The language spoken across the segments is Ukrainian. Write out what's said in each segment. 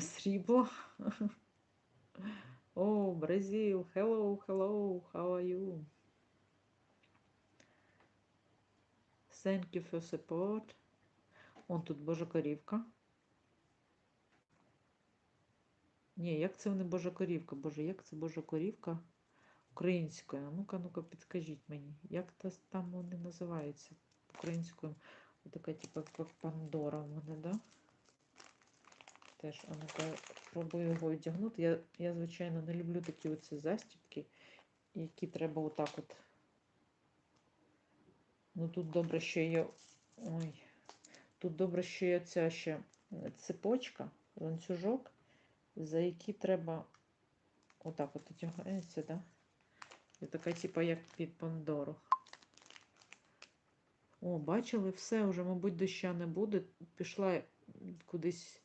срібло. О, Бразил, hello, hello, how are you? Thank you for support. Он тут Божа корівка. Ні, як це не Божа корівка? Боже, як це Божа корівка українською? Ну-ка, ну-ка, підкажіть мені, як та- там вони називаються українською? Така, типу, як Пандора в мене, да? Теж, а ну-ка, спробую його одягнути. Я, я, звичайно, не люблю такі оці застібки, які треба отак от. Ну тут добре, що є. Ой. Тут добре, що є ця ще е, цепочка, ланцюжок, за які треба отак от одягається, да? І така, типа, як під Пандору. О, бачили, все, вже, мабуть, доща не буде. Пішла кудись,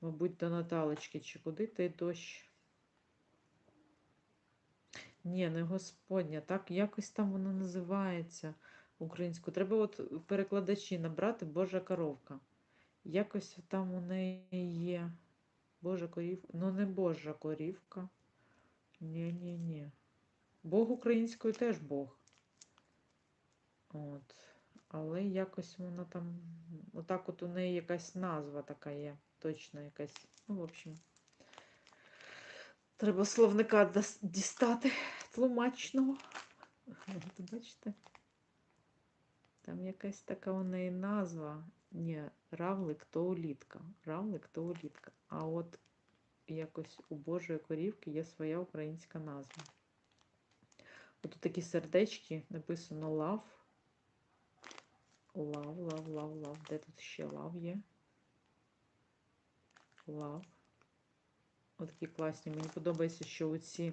мабуть, до Наталочки чи куди той дощ. Ні, не Господня, так якось там воно називається українською. Треба от перекладачі набрати Божа коровка. Якось там у неї є Божа корівка. Ну, не Божа корівка. Ні-ні-ні. Бог українською теж Бог. От. Але якось вона там. Отак от у неї якась назва така є. Точно якась. Ну, в общем. Треба словника дістати тлумачного. От, бачите? Там якась така у неї назва. Ні, равлик то улітка. Равлик то улітка. А от якось у Божої корівки є своя українська назва. От тут такі сердечки, написано love. Love, love, love, love. Де тут ще love є? Love. Отакі класні. Мені подобається, що оці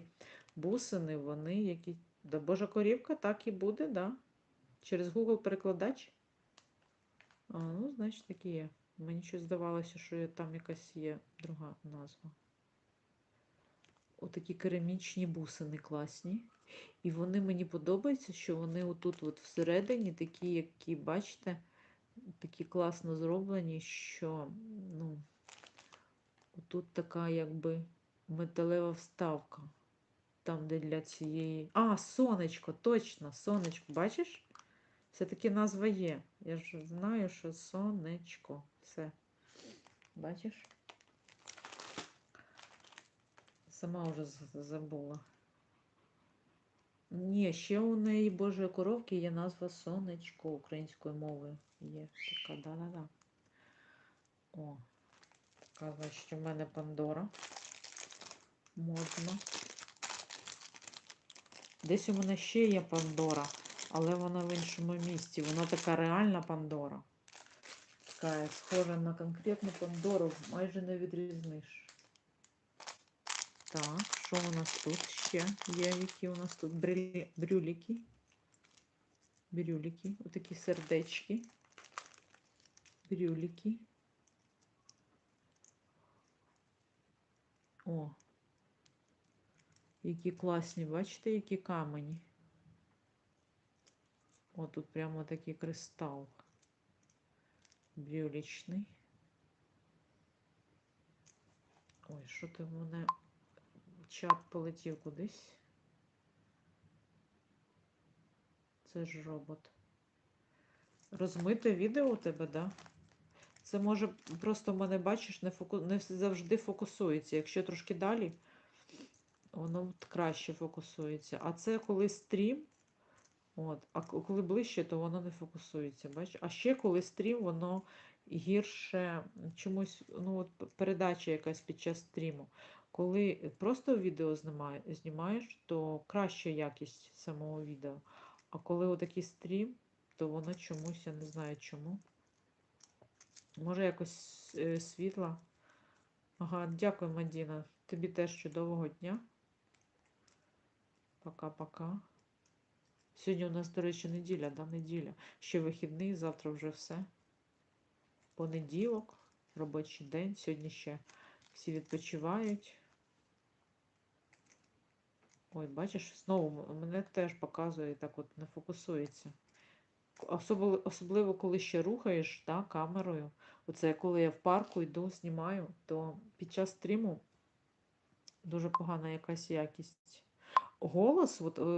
бусини, вони які. Да, Божа корівка, так і буде, да. Через Google перекладач. А, ну, значить, такі є. Мені щось здавалося, що там якась є друга назва. Отакі керамічні бусини класні. І вони мені подобаються, що вони отут от всередині такі, які, бачите, такі класно зроблені, що, ну, тут така якби металева вставка. Там, де для цієї. А, сонечко, точно, сонечко, бачиш? Все-таки назва є. Я ж знаю, що сонечко. Все. Бачиш? Сама вже забула. Ні, ще у неї Божої коровки є назва сонечко українською мовою. Є така, да-да-да. О, така, значить, у мене Пандора. Модна. Десь у мене ще є Пандора, але вона в іншому місці. Вона така реальна Пандора. Така схожа на конкретну Пандору, майже не відрізниш. Так, що у нас тут ще є? Які у нас тут брюлі, брюліки? Брюліки, отакі сердечки. Брюліки. О, які класні, бачите, які камені. О, тут прямо такий кристал. Брюлічний. Ой, що ти в мене чат полетів кудись? Це ж робот. Розмите відео у тебе, да? Це може просто мене, бачиш, не, фоку... не завжди фокусується. Якщо трошки далі, воно краще фокусується. А це коли стрім, от, а коли ближче, то воно не фокусується. Бач? А ще коли стрім, воно гірше чомусь, ну от передача якась під час стріму. Коли просто відео знімаєш, то краща якість самого відео. А коли отакий стрім, то воно чомусь, я не знаю чому. Може якось е, світла. Ага, дякую, Мадіна. Тобі теж чудового дня. Пока-пока. Сьогодні у нас, до речі, неділя, да, неділя. Ще вихідний, завтра вже все. Понеділок, робочий день. Сьогодні ще всі відпочивають. Ой, бачиш, знову мене теж показує так от не фокусується. Особливо, особливо коли ще рухаєш та, камерою. Оце коли я в парку йду, знімаю, то під час стріму дуже погана якась якість. Голос, от, е,